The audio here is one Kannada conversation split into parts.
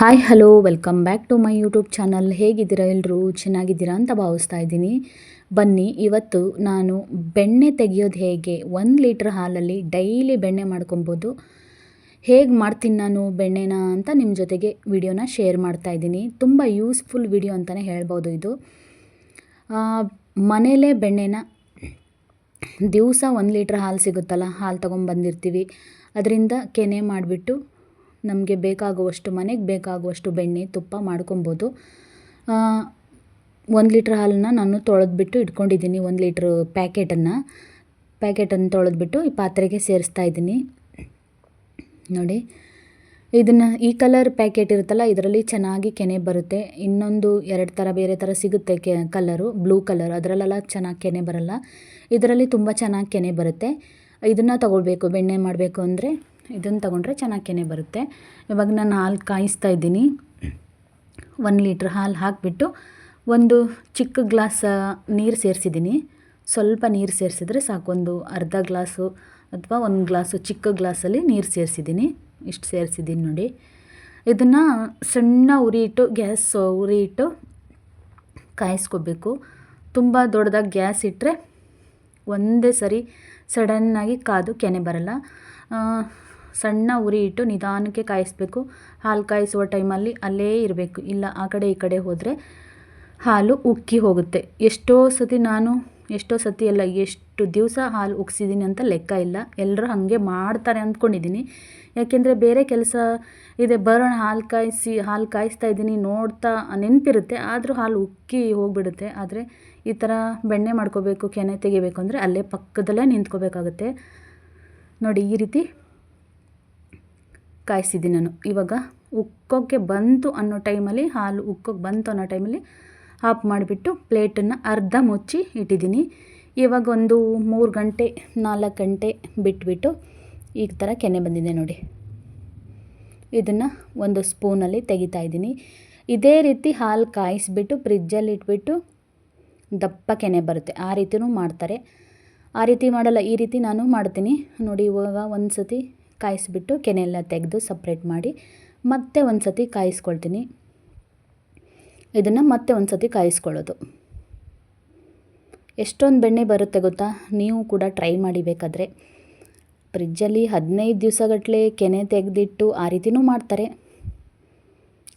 Hi hello welcome back to my YouTube channel ಹೇಗಿದ್ದೀರಾ ಎಲ್ಲರೂ ಚೆನ್ನಾಗಿದ್ದೀರಾ ಅಂತ ಭಾವಿಸ್ತಾ ಇದ್ದೀನಿ. ಬನ್ನಿ, ಇವತ್ತು ನಾನು ಬೆಣ್ಣೆ ತೆಗೆಯೋದು ಹೇಗೆ? ಒಂದು ಲೀಟ್ರ್ ಹಾಲಲ್ಲಿ ಡೈಲಿ ಬೆಣ್ಣೆ ಮಾಡ್ಕೊಬೋದು. ಹೇಗೆ ಮಾಡ್ತೀನಿ ನಾನು ಬೆಣ್ಣೆನ ಅಂತ ನಿಮ್ಮ ಜೊತೆಗೆ ವಿಡಿಯೋನ ಶೇರ್ ಮಾಡ್ತಾ ಇದ್ದೀನಿ. ತುಂಬ ಯೂಸ್ಫುಲ್ ವಿಡಿಯೋ ಅಂತಲೇ ಹೇಳ್ಬೋದು ಇದು. ಮನೇಲೇ ಬೆಣ್ಣೆನ ದಿವಸ ಒಂದು ಲೀಟ್ರ್ ಹಾಲು ಸಿಗುತ್ತಲ್ಲ, ಹಾಲು ತೊಗೊಂಬಂದಿರ್ತೀವಿ. ಅದರಿಂದ ಕೆನೆ ಮಾಡಿಬಿಟ್ಟು ನಮಗೆ ಬೇಕಾಗುವಷ್ಟು ಮನೆಗೆ ಬೇಕಾಗುವಷ್ಟು ಬೆಣ್ಣೆ, ತುಪ್ಪ ಮಾಡ್ಕೊಬೋದು. ಒಂದು ಲೀಟ್ರ್ ಹಾಲನ್ನ ನಾನು ತೊಳೆದ್ಬಿಟ್ಟು ಇಟ್ಕೊಂಡಿದ್ದೀನಿ, ಒಂದು ಲೀಟ್ರ್ ಪ್ಯಾಕೆಟನ್ನು. ಪ್ಯಾಕೆಟನ್ನು ತೊಳೆದ್ಬಿಟ್ಟು ಈ ಪಾತ್ರೆಗೆ ಸೇರಿಸ್ತಾ ಇದ್ದೀನಿ. ನೋಡಿ, ಇದನ್ನು ಈ ಕಲರ್ ಪ್ಯಾಕೆಟ್ ಇರುತ್ತಲ್ಲ, ಇದರಲ್ಲಿ ಚೆನ್ನಾಗಿ ಕೆನೆ ಬರುತ್ತೆ. ಇನ್ನೊಂದು ಎರಡು ಥರ ಬೇರೆ ಥರ ಸಿಗುತ್ತೆ ಕೆ, ಕಲರು, ಬ್ಲೂ ಕಲರ್. ಅದರಲ್ಲೆಲ್ಲ ಚೆನ್ನಾಗಿ ಕೆನೆ ಬರಲ್ಲ. ಇದರಲ್ಲಿ ತುಂಬ ಚೆನ್ನಾಗಿ ಕೆನೆ ಬರುತ್ತೆ. ಇದನ್ನು ತಗೊಳ್ಬೇಕು, ಬೆಣ್ಣೆ ಮಾಡಬೇಕು ಅಂದರೆ. ಇದನ್ನು ತಗೊಂಡ್ರೆ ಚೆನ್ನಾಗಿ ಬರುತ್ತೆ. ಇವಾಗ ನಾನು ಹಾಲು ಕಾಯಿಸ್ತಾ ಇದ್ದೀನಿ. ಒಂದು ಲೀಟ್ರ್ ಹಾಲು ಹಾಕಿಬಿಟ್ಟು ಒಂದು ಚಿಕ್ಕ ಗ್ಲಾಸ್ ನೀರು ಸೇರಿಸಿದ್ದೀನಿ. ಸ್ವಲ್ಪ ನೀರು ಸೇರಿಸಿದ್ರೆ ಸಾಕು. ಒಂದು ಅರ್ಧ ಗ್ಲಾಸು ಅಥವಾ ಒಂದು ಗ್ಲಾಸು ಚಿಕ್ಕ ಗ್ಲಾಸಲ್ಲಿ ನೀರು ಸೇರಿಸಿದ್ದೀನಿ. ಇಷ್ಟು ಸೇರಿಸಿದ್ದೀನಿ ನೋಡಿ. ಇದನ್ನು ಸಣ್ಣ ಉರಿ ಇಟ್ಟು, ಗ್ಯಾಸ್ ಉರಿ ಇಟ್ಟು ಕಾಯಿಸ್ಕೋಬೇಕು. ತುಂಬ ದೊಡ್ಡದಾಗಿ ಗ್ಯಾಸ್ ಇಟ್ಟರೆ ಒಂದೇ ಸರಿ ಸಡನ್ನಾಗಿ ಕಾದು ಕೆನೆ ಬರಲ್ಲ. ಸಣ್ಣ ಉರಿ ಇಟ್ಟು ನಿಧಾನಕ್ಕೆ ಕಾಯಿಸ್ಬೇಕು. ಹಾಲು ಕಾಯಿಸುವ ಟೈಮಲ್ಲಿ ಅಲ್ಲೇ ಇರಬೇಕು. ಇಲ್ಲ, ಆ ಕಡೆ ಈ ಕಡೆ ಹೋದರೆ ಹಾಲು ಉಕ್ಕಿ ಹೋಗುತ್ತೆ. ಎಷ್ಟೋ ಸತಿ ನಾನು, ಎಷ್ಟೋ ಸತಿ ಅಲ್ಲ, ಎಷ್ಟು ದಿವಸ ಹಾಲು ಉಗ್ಸಿದ್ದೀನಿ ಅಂತ ಲೆಕ್ಕ ಇಲ್ಲ. ಎಲ್ಲರೂ ಹಾಗೆ ಮಾಡ್ತಾರೆ ಅಂದ್ಕೊಂಡಿದ್ದೀನಿ ಯಾಕೆಂದರೆ ಬೇರೆ ಕೆಲಸ ಇದೆ. ಬರೋಣ, ಹಾಲು ಕಾಯಿಸಿ, ಹಾಲು ಕಾಯಿಸ್ತಾ ಇದ್ದೀನಿ ನೋಡ್ತಾ ನೆನಪಿರುತ್ತೆ. ಆದರೂ ಹಾಲು ಉಕ್ಕಿ ಹೋಗಿಬಿಡುತ್ತೆ. ಆದರೆ ಈ ಥರ ಬೆಣ್ಣೆ ಮಾಡ್ಕೋಬೇಕು, ಕೆನೆ ತೆಗಿಬೇಕು ಅಂದರೆ ಅಲ್ಲೇ ಪಕ್ಕದಲ್ಲೇ ನಿಂತ್ಕೋಬೇಕಾಗುತ್ತೆ. ನೋಡಿ, ಈ ರೀತಿ ಕಾಯಿಸಿದ್ದೀನಿ ನಾನು. ಇವಾಗ ಉಕ್ಕೋಕ್ಕೆ ಬಂತು ಅನ್ನೋ ಟೈಮಲ್ಲಿ, ಹಾಲು ಉಕ್ಕೋಕ್ಕೆ ಬಂತು ಅನ್ನೋ ಟೈಮಲ್ಲಿ ಆಫ್ ಮಾಡಿಬಿಟ್ಟು ಪ್ಲೇಟನ್ನು ಅರ್ಧ ಮುಚ್ಚಿ ಇಟ್ಟಿದ್ದೀನಿ. ಇವಾಗ ಒಂದು ಮೂರು ಗಂಟೆ, ನಾಲ್ಕು ಗಂಟೆ ಬಿಟ್ಬಿಟ್ಟು ಈ ಥರ ಕೆನೆ ಬಂದಿದೆ ನೋಡಿ. ಇದನ್ನು ಒಂದು ಸ್ಪೂನಲ್ಲಿ ತೆಗಿತಾ ಇದ್ದೀನಿ. ಇದೇ ರೀತಿ ಹಾಲು ಕಾಯಿಸಿಬಿಟ್ಟು ಫ್ರಿಜ್ಜಲ್ಲಿ ಇಟ್ಬಿಟ್ಟು ದಪ್ಪ ಕೆನೆ ಬರುತ್ತೆ. ಆ ರೀತಿಯೂ ಮಾಡ್ತಾರೆ. ಆ ರೀತಿ ಮಾಡಲ್ಲ, ಈ ರೀತಿ ನಾನು ಮಾಡ್ತೀನಿ. ನೋಡಿ, ಇವಾಗ ಒಂದು ಸತಿ ಕಾಯಿಸಿಬಿಟ್ಟು ಕೆನೆಲ್ಲ ತೆಗೆದು ಸಪ್ರೇಟ್ ಮಾಡಿ ಮತ್ತೆ ಒಂದು ಸತಿ ಕಾಯಿಸ್ಕೊಳ್ತೀನಿ. ಇದನ್ನು ಮತ್ತೆ ಒಂದು ಸತಿ ಕಾಯಿಸ್ಕೊಳ್ಳೋದು. ಎಷ್ಟೊಂದು ಬೆಣ್ಣೆ ಬರುತ್ತೆ ಗೊತ್ತಾ? ನೀವು ಕೂಡ ಟ್ರೈ ಮಾಡಿ ಬೇಕಾದರೆ. ಫ್ರಿಜ್ಜಲ್ಲಿ ಹದಿನೈದು ದಿವಸಗಟ್ಟಲೆ ಕೆನೆ ತೆಗೆದಿಟ್ಟು ಆ ರೀತಿನೂ ಮಾಡ್ತಾರೆ.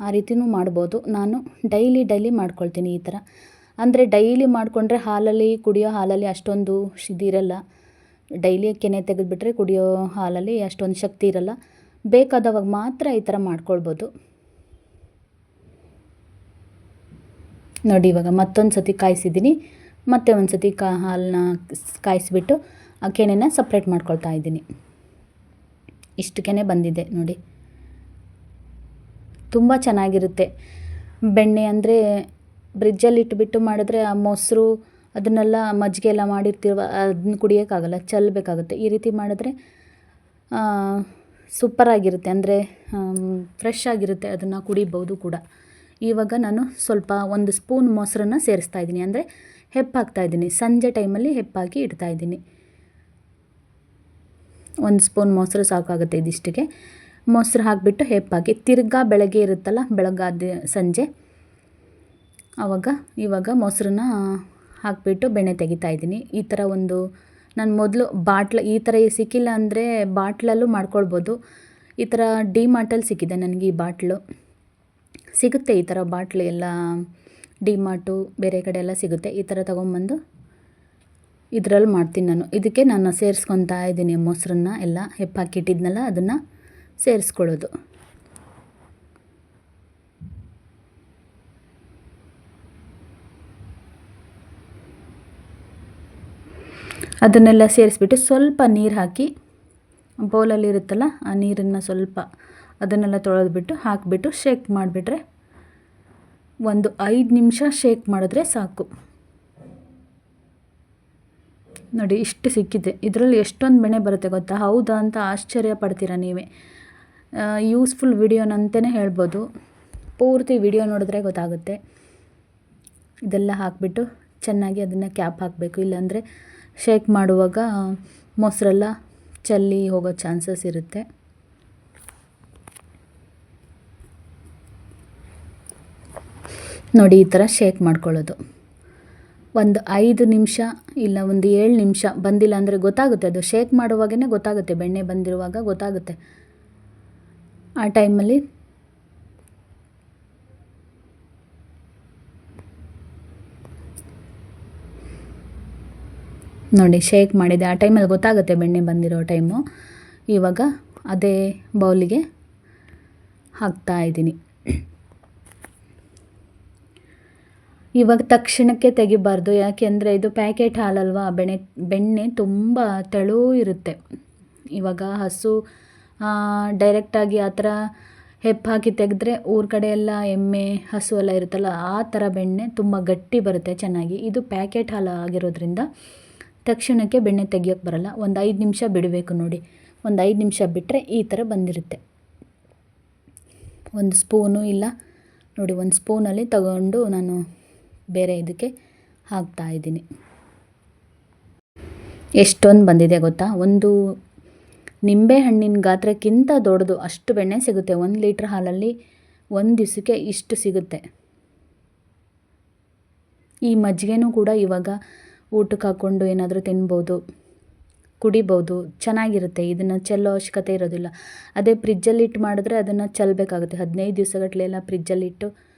ಆ ರೀತಿನೂ ಮಾಡ್ಬೋದು. ನಾನು ಡೈಲಿ ಡೈಲಿ ಮಾಡ್ಕೊಳ್ತೀನಿ ಈ ಥರ ಅಂದರೆ ಡೈಲಿ ಮಾಡಿಕೊಂಡ್ರೆ ಹಾಲಲ್ಲಿ, ಕುಡಿಯೋ ಹಾಲಲ್ಲಿ ಅಷ್ಟೊಂದು ಇದಿರಲ್ಲ. ಡೈಲಿ ಕೆನೆ ತೆಗೆದುಬಿಟ್ರೆ ಕುಡಿಯೋ ಹಾಲಲ್ಲಿ ಅಷ್ಟೊಂದು ಶಕ್ತಿ ಇರಲ್ಲ. ಬೇಕಾದವಾಗ ಮಾತ್ರ ಈ ಥರ ಮಾಡ್ಕೊಳ್ಬೋದು. ನೋಡಿ, ಇವಾಗ ಮತ್ತೊಂದು ಸತಿ ಕಾಯಿಸಿದ್ದೀನಿ. ಮತ್ತೆ ಒಂದು ಸತಿ ಕಾ ಹಾಲನ್ನ ಕಾಯಿಸಿಬಿಟ್ಟು ಆ ಕೆನೆನ ಸಪ್ರೇಟ್ ಮಾಡ್ಕೊಳ್ತಾ ಇದ್ದೀನಿ. ಇಷ್ಟು ಕೆನೆ ಬಂದಿದೆ ನೋಡಿ. ತುಂಬ ಚೆನ್ನಾಗಿರುತ್ತೆ. ಬೆಣ್ಣೆ ಅಂದರೆ ಬ್ರಿಡ್ಜಲ್ಲಿ ಇಟ್ಬಿಟ್ಟು ಮಾಡಿದ್ರೆ ಆ ಮೊಸರು ಅದನ್ನೆಲ್ಲ ಮಜ್ಜಿಗೆ ಎಲ್ಲ ಮಾಡಿರ್ತೀವ ಅದನ್ನ ಕುಡಿಯೋಕ್ಕಾಗಲ್ಲ ಚೆಲ್ಲಬೇಕಾಗುತ್ತೆ ಈ ರೀತಿ ಮಾಡಿದ್ರೆ ಸೂಪರಾಗಿರುತ್ತೆ ಅಂದರೆ ಫ್ರೆಶ್ ಆಗಿರುತ್ತೆ ಅದನ್ನು ಕುಡಿಬೋದು ಕೂಡ. ಇವಾಗ ನಾನು ಸ್ವಲ್ಪ ಒಂದು ಸ್ಪೂನ್ ಮೊಸರನ್ನ ಸೇರಿಸ್ತಾ ಇದ್ದೀನಿ. ಅಂದರೆ ಹೆಪ್ಪಾಕ್ತಾ ಇದ್ದೀನಿ. ಸಂಜೆ ಟೈಮಲ್ಲಿ ಹೆಪ್ಪಾಕಿ ಇಡ್ತಾ ಇದ್ದೀನಿ. ಒಂದು ಸ್ಪೂನ್ ಮೊಸರು ಸಾಕಾಗುತ್ತೆ ಇದಿಷ್ಟಿಗೆ ಮೊಸರು ಹಾಕಿಬಿಟ್ಟು ಹೆಪ್ಪಾಕಿ ತಿರ್ಗಾ ಬೆಳಗ್ಗೆ ಇರುತ್ತಲ್ಲ ಬೆಳಗಾದ ಸಂಜೆ ಆವಾಗ ಇವಾಗ ಮೊಸರನ್ನ ಹಾಕಿಬಿಟ್ಟು ಬೆಣ್ಣೆ ತೆಗಿತಾ ಇದ್ದೀನಿ. ಈ ಥರ ಒಂದು ನಾನು ಮೊದಲು ಬಾಟ್ಲ, ಈ ಥರ ಸಿಕ್ಕಿಲ್ಲ ಅಂದರೆ ಬಾಟ್ಲಲ್ಲೂ ಮಾಡ್ಕೊಳ್ಬೋದು. ಈ ಥರ ಡಿ ಮಾರ್ಟಲ್ಲಿ ಸಿಕ್ಕಿದೆ ನನಗೆ ಈ ಬಾಟ್ಲು. ಸಿಗುತ್ತೆ ಈ ಥರ ಬಾಟ್ಲು ಎಲ್ಲ ಡಿ ಮಾರ್ಟು ಬೇರೆ ಕಡೆ ಎಲ್ಲ ಸಿಗುತ್ತೆ. ಈ ಥರ ತೊಗೊಂಬಂದು ಇದರಲ್ಲಿ ಮಾಡ್ತೀನಿ ನಾನು. ಇದಕ್ಕೆ ನಾನು ಸೇರಿಸ್ಕೊತಾ ಇದ್ದೀನಿ ಮೊಸರನ್ನ ಎಲ್ಲ. ಹೆಪ್ಪಾಕಿಟ್ಟಿದ್ನಲ್ಲ ಅದನ್ನು ಸೇರಿಸ್ಕೊಳ್ಳೋದು. ಅದನ್ನೆಲ್ಲ ಸೇರಿಸ್ಬಿಟ್ಟು ಸ್ವಲ್ಪ ನೀರು ಹಾಕಿ ಬೌಲಲ್ಲಿ ಇರುತ್ತಲ್ಲ ಆ ನೀರನ್ನು ಸ್ವಲ್ಪ ಅದನ್ನೆಲ್ಲ ತೊಳೆದ್ಬಿಟ್ಟು ಹಾಕಿಬಿಟ್ಟು ಶೇಕ್ ಮಾಡಿಬಿಟ್ರೆ ಒಂದು ಐದು ನಿಮಿಷ ಶೇಕ್ ಮಾಡಿದ್ರೆ ಸಾಕು. ನೋಡಿ, ಇಷ್ಟು ಸಿಕ್ಕಿದೆ. ಇದರಲ್ಲಿ ಎಷ್ಟೊಂದು ಬೆಣೆ ಬರುತ್ತೆ ಗೊತ್ತಾ? ಹೌದಾ ಅಂತ ಆಶ್ಚರ್ಯ ಪಡ್ತೀರಾ ನೀವೇ? ಯೂಸ್ಫುಲ್ ವಿಡಿಯೋನಂತಲೇ ಹೇಳ್ಬೋದು. ಪೂರ್ತಿ ವಿಡಿಯೋ ನೋಡಿದ್ರೆ ಗೊತ್ತಾಗುತ್ತೆ. ಇದೆಲ್ಲ ಹಾಕಿಬಿಟ್ಟು ಚೆನ್ನಾಗಿ ಅದನ್ನು ಕ್ಯಾಪ್ ಹಾಕಬೇಕು. ಇಲ್ಲಾಂದರೆ ಶೇಕ್ ಮಾಡುವಾಗ ಮೊಸರೆಲ್ಲ ಚೆಲ್ಲಿ ಹೋಗೋ ಚಾನ್ಸಸ್ ಇರುತ್ತೆ. ನೋಡಿ ಈ ಥರ ಶೇಕ್ ಮಾಡ್ಕೊಳ್ಳೋದು. ಒಂದು ಐದು ನಿಮಿಷ ಇಲ್ಲ ಒಂದು ಏಳು ನಿಮಿಷ ಬಂದಿಲ್ಲ ಅಂದರೆ ಗೊತ್ತಾಗುತ್ತೆ, ಅದು ಶೇಕ್ ಮಾಡುವಾಗೇ ಗೊತ್ತಾಗುತ್ತೆ, ಬೆಣ್ಣೆ ಬಂದಿರುವಾಗ ಗೊತ್ತಾಗುತ್ತೆ. ಆ ಟೈಮಲ್ಲಿ ನೋಡಿ ಶೇಕ್ ಮಾಡಿದೆ. ಆ ಟೈಮಲ್ಲಿ ಗೊತ್ತಾಗುತ್ತೆ ಬೆಣ್ಣೆ ಬಂದಿರೋ ಟೈಮು ಇವಾಗ ಅದೇ ಬೌಲಿಗೆ ಹಾಕ್ತಾ ಇದ್ದೀನಿ. ಇವಾಗ ತಕ್ಷಣಕ್ಕೆ ತೆಗಿಬಾರ್ದು. ಯಾಕೆಂದರೆ ಇದು ಪ್ಯಾಕೆಟ್ ಹಾಲಲ್ವಾ? ಬೆಣ್ಣೆ ಬೆಣ್ಣೆ ತುಂಬ ತೆಳು ಇರುತ್ತೆ. ಇವಾಗ ಹಸು ಡೈರೆಕ್ಟಾಗಿ ಆ ಥರ ಹೆಪ್ಪು ಹಾಕಿ ತೆಗೆದ್ರೆ ಊರ ಕಡೆ ಎಲ್ಲ ಎಮ್ಮೆ, ಹಸು ಎಲ್ಲ ಇರುತ್ತಲ್ಲ, ಆ ಥರ ಬೆಣ್ಣೆ ತುಂಬ ಗಟ್ಟಿ ಬರುತ್ತೆ ಚೆನ್ನಾಗಿ. ಇದು ಪ್ಯಾಕೆಟ್ ಹಾಲು ಆಗಿರೋದ್ರಿಂದ. ತಕ್ಷಣಕ್ಕೆ ಬೆಣ್ಣೆ ತೆಗಿಯೋಕ್ಕೆ ಬರಲ್ಲ. ಒಂದು ಐದು ನಿಮಿಷ ಬಿಡಬೇಕು ನೋಡಿ. ಒಂದು ಐದು ನಿಮಿಷ ಬಿಟ್ಟರೆ ಈ ಥರ ಬಂದಿರುತ್ತೆ. ಒಂದು ಸ್ಪೂನು ಇಲ್ಲ. ನೋಡಿ, ಒಂದು ಸ್ಪೂನಲ್ಲಿ ತಗೊಂಡು ನಾನು ಬೇರೆ ಇದಕ್ಕೆ ಹಾಕ್ತಾ ಇದ್ದೀನಿ. ಎಷ್ಟೊಂದು ಬಂದಿದೆ ಗೊತ್ತಾ? ಒಂದು ನಿಂಬೆ ಹಣ್ಣಿನ ಗಾತ್ರಕ್ಕಿಂತ ದೊಡ್ಡದು ಅಷ್ಟು ಬೆಣ್ಣೆ ಸಿಗುತ್ತೆ. ಒಂದು ಲೀಟ್ರ್ ಹಾಲಲ್ಲಿ ಒಂದು ದಿವಸಕ್ಕೆ ಇಷ್ಟು ಸಿಗುತ್ತೆ. ಈ ಮಜ್ಜಿಗೆನೂ ಕೂಡ ಇವಾಗ ಊಟಕ್ಕೆ ಹಾಕ್ಕೊಂಡು ಏನಾದರೂ ತಿನ್ಬೋದು, ಕುಡಿಬೋದು, ಚೆನ್ನಾಗಿರುತ್ತೆ. ಇದನ್ನು ಚೆಲ್ಲೋ ಅವಶ್ಯಕತೆ ಇರೋದಿಲ್ಲ. ಅದೇ ಫ್ರಿಜ್ಜಲ್ಲಿ ಇಟ್ಟು ಮಾಡಿದ್ರೆ ಅದನ್ನು ಚೆಲ್ಲಬೇಕಾಗುತ್ತೆ ಹದಿನೈದು ದಿವಸಗಟ್ಟಲೆ ಎಲ್ಲ ಫ್ರಿಜ್ಜಲ್ಲಿಟ್ಟು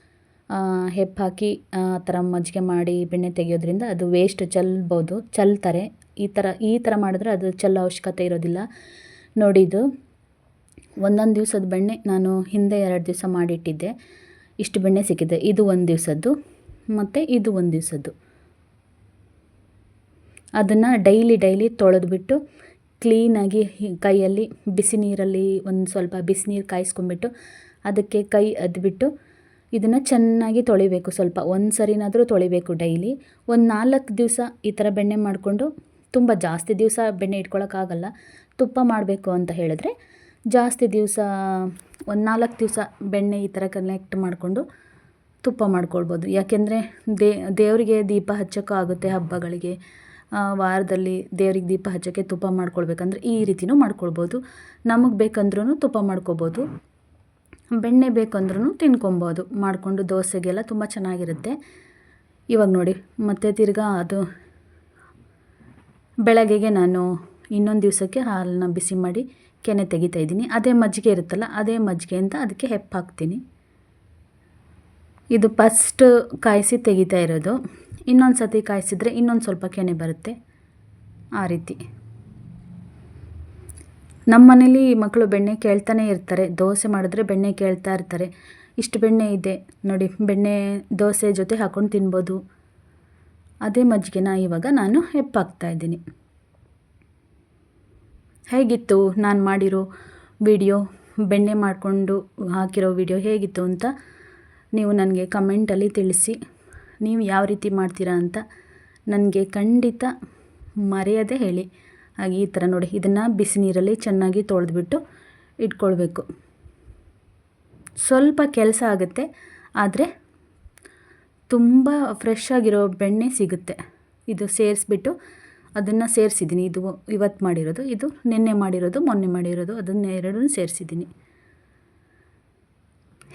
ಹೆಪ್ಪು ಹಾಕಿ, ಆ, ಥರ ಮಜ್ಜಿಗೆ ಮಾಡಿ ಬೆಣ್ಣೆ ತೆಗೆಯೋದ್ರಿಂದ ಅದು ವೇಸ್ಟ್ ಚೆಲ್ಬೋದು. ಚೆಲ್ತಾರೆ. ಈ ಥರ ಈ ಥರ ಮಾಡಿದ್ರೆ ಅದು ಚೆಲ್ಲೋ ಅವಶ್ಯಕತೆ ಇರೋದಿಲ್ಲ. ನೋಡಿದ್ದು ಒಂದೊಂದು ದಿವಸದ ಬೆಣ್ಣೆ ನಾನು ಹಿಂದೆ ಎರಡು ದಿವಸ ಮಾಡಿಟ್ಟಿದ್ದೆ. ಇಷ್ಟು ಬೆಣ್ಣೆ ಸಿಕ್ಕಿದೆ. ಇದು ಒಂದು ದಿವಸದ್ದು. ಮತ್ತು ಇದು ಒಂದು ದಿವಸದ್ದು. ಅದನ್ನು ಡೈಲಿ ಡೈಲಿ ತೊಳೆದ್ಬಿಟ್ಟು ಕ್ಲೀನಾಗಿ ಕೈಯಲ್ಲಿ ಬಿಸಿ ನೀರಲ್ಲಿ ಒಂದು ಸ್ವಲ್ಪ ಬಿಸಿನೀರು ಕಾಯಿಸ್ಕೊಂಬಿಟ್ಟು ಅದಕ್ಕೆ ಕೈ ಅದ್ಬಿಟ್ಟು ಇದನ್ನು ಚೆನ್ನಾಗಿ ತೊಳಿಬೇಕು. ಸ್ವಲ್ಪ ಒಂದು ಸರಿನಾದರೂ ತೊಳಿಬೇಕು ಡೈಲಿ. ಒಂದು ನಾಲ್ಕು ದಿವಸ ಈ ಥರ ಬೆಣ್ಣೆ ಮಾಡಿಕೊಂಡು ತುಂಬ ಜಾಸ್ತಿ ದಿವಸ ಬೆಣ್ಣೆ ಇಟ್ಕೊಳ್ಳೋಕ್ಕಾಗಲ್ಲ ತುಪ್ಪ ಮಾಡಬೇಕು ಅಂತ ಹೇಳಿದ್ರೆ ಜಾಸ್ತಿ ದಿವಸ, ಒಂದು ನಾಲ್ಕು ದಿವಸ ಬೆಣ್ಣೆ ಈ ಥರ ಕನೆಕ್ಟ್ ಮಾಡಿಕೊಂಡು ತುಪ್ಪ ಮಾಡ್ಕೊಳ್ಬೋದು. ಯಾಕೆಂದರೆ ದೇವರಿಗೆ ದೀಪ ಹಚ್ಚೋಕ್ಕೂ ಆಗುತ್ತೆ ಹಬ್ಬಗಳಿಗೆ. ವಾರದಲ್ಲಿ ದೇವ್ರಿಗೆ ದೀಪ ಹಚ್ಚೋಕ್ಕೆ ತುಪ್ಪ ಮಾಡ್ಕೊಳ್ಬೇಕಂದ್ರೆ ಈ ರೀತಿಯೂ ಮಾಡ್ಕೊಳ್ಬೋದು. ನಮಗೆ ಬೇಕಂದ್ರೂ ತುಪ್ಪ ಮಾಡ್ಕೊಬೋದು. ಬೆಣ್ಣೆ ಬೇಕಂದ್ರೂ ತಿನ್ಕೊಬೋದು. ಮಾಡಿಕೊಂಡು ದೋಸೆಗೆಲ್ಲ ತುಂಬ ಚೆನ್ನಾಗಿರುತ್ತೆ. ಇವಾಗ ನೋಡಿ, ಮತ್ತೆ ತಿರ್ಗಾ ಅದು ಬೆಳಗ್ಗೆಗೆ ನಾನು ಇನ್ನೊಂದು ದಿವಸಕ್ಕೆ ಹಾಲನ್ನ ಬಿಸಿ ಮಾಡಿ ಕೆನೆ ತೆಗಿತಾ ಇದ್ದೀನಿ. ಅದೇ ಮಜ್ಜಿಗೆ ಇರುತ್ತಲ್ಲ, ಅದೇ ಮಜ್ಜಿಗೆ ಅಂತ ಅದಕ್ಕೆ ಹೆಪ್ಪು ಹಾಕ್ತೀನಿ. ಇದು ಫಸ್ಟ್ ಕಾಯಿಸಿ ತೆಗಿತಾ ಇರೋದು. ಇನ್ನೊಂದು ಸತಿ ಕಾಯಿಸಿದರೆ ಇನ್ನೊಂದು ಸ್ವಲ್ಪ ಕೆನೆ ಬರುತ್ತೆ. ಆ ರೀತಿ. ನಮ್ಮ ಮನೇಲಿ ಮಕ್ಕಳು ಬೆಣ್ಣೆ ಕೇಳ್ತಾನೆ ಇರ್ತಾರೆ. ದೋಸೆ ಮಾಡಿದ್ರೆ ಬೆಣ್ಣೆ ಕೇಳ್ತಾ ಇರ್ತಾರೆ. ಇಷ್ಟು ಬೆಣ್ಣೆ ಇದೆ. ನೋಡಿ, ಬೆಣ್ಣೆ, ದೋಸೆ ಜೊತೆ ಹಾಕ್ಕೊಂಡು ತಿನ್ಬೋದು. ಅದೇ ಮಜ್ಜಿಗೆನ ಇವಾಗ ನಾನು ಇದ್ದೀನಿ. ಹೇಗಿತ್ತು ನಾನು ಮಾಡಿರೋ ವಿಡಿಯೋ? ಬೆಣ್ಣೆ ಮಾಡಿಕೊಂಡು ಹಾಕಿರೋ ವಿಡಿಯೋ ಹೇಗಿತ್ತು ಅಂತ ನೀವು ನನಗೆ ಕಮೆಂಟಲ್ಲಿ ತಿಳಿಸಿ. ನೀವು ಯಾವ ರೀತಿ ಮಾಡ್ತೀರಾ ಅಂತ ನನಗೆ ಖಂಡಿತ ಮರೆಯದೆ ಹೇಳಿ. ಹಾಗೆ ಈ ಥರ ನೋಡಿ, ಇದನ್ನು ಬಿಸಿ ನೀರಲ್ಲಿ ಚೆನ್ನಾಗಿ ತೊಳೆದ್ಬಿಟ್ಟು ಇಟ್ಕೊಳ್ಬೇಕು. ಸ್ವಲ್ಪ ಕೆಲಸ ಆಗುತ್ತೆ, ಆದರೆ ತುಂಬ ಫ್ರೆಶ್ ಆಗಿರೋ ಬೆಣ್ಣೆ ಸಿಗುತ್ತೆ. ಇದು ಸೇರಿಸ್ಬಿಟ್ಟು ಅದನ್ನು ಸೇರಿಸಿದ್ದೀನಿ. ಇದು ಇವತ್ತು ಮಾಡಿರೋದು, ಇದು ನಿನ್ನೆ ಮಾಡಿರೋದು, ಮೊನ್ನೆ ಮಾಡಿರೋದು, ಅದನ್ನ ಎರಡೂ ಸೇರಿಸಿದ್ದೀನಿ.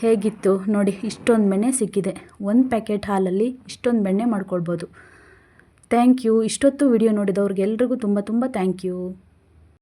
ಹೇಗಿತ್ತು ನೋಡಿ, ಇಷ್ಟೊಂದು ಬೆಣ್ಣೆ ಸಿಕ್ಕಿದೆ. ಒಂದು ಪ್ಯಾಕೆಟ್ ಹಾಲಲ್ಲಿ ಇಷ್ಟೊಂದು ಬೆಣ್ಣೆ ಮಾಡ್ಕೊಳ್ಬೋದು. Thank you. ಇಷ್ಟೊತ್ತು ವಿಡಿಯೋ ನೋಡಿದವ್ರಿಗೆಲ್ರಿಗೂ ತುಂಬ ತುಂಬ ಥ್ಯಾಂಕ್ ಯು.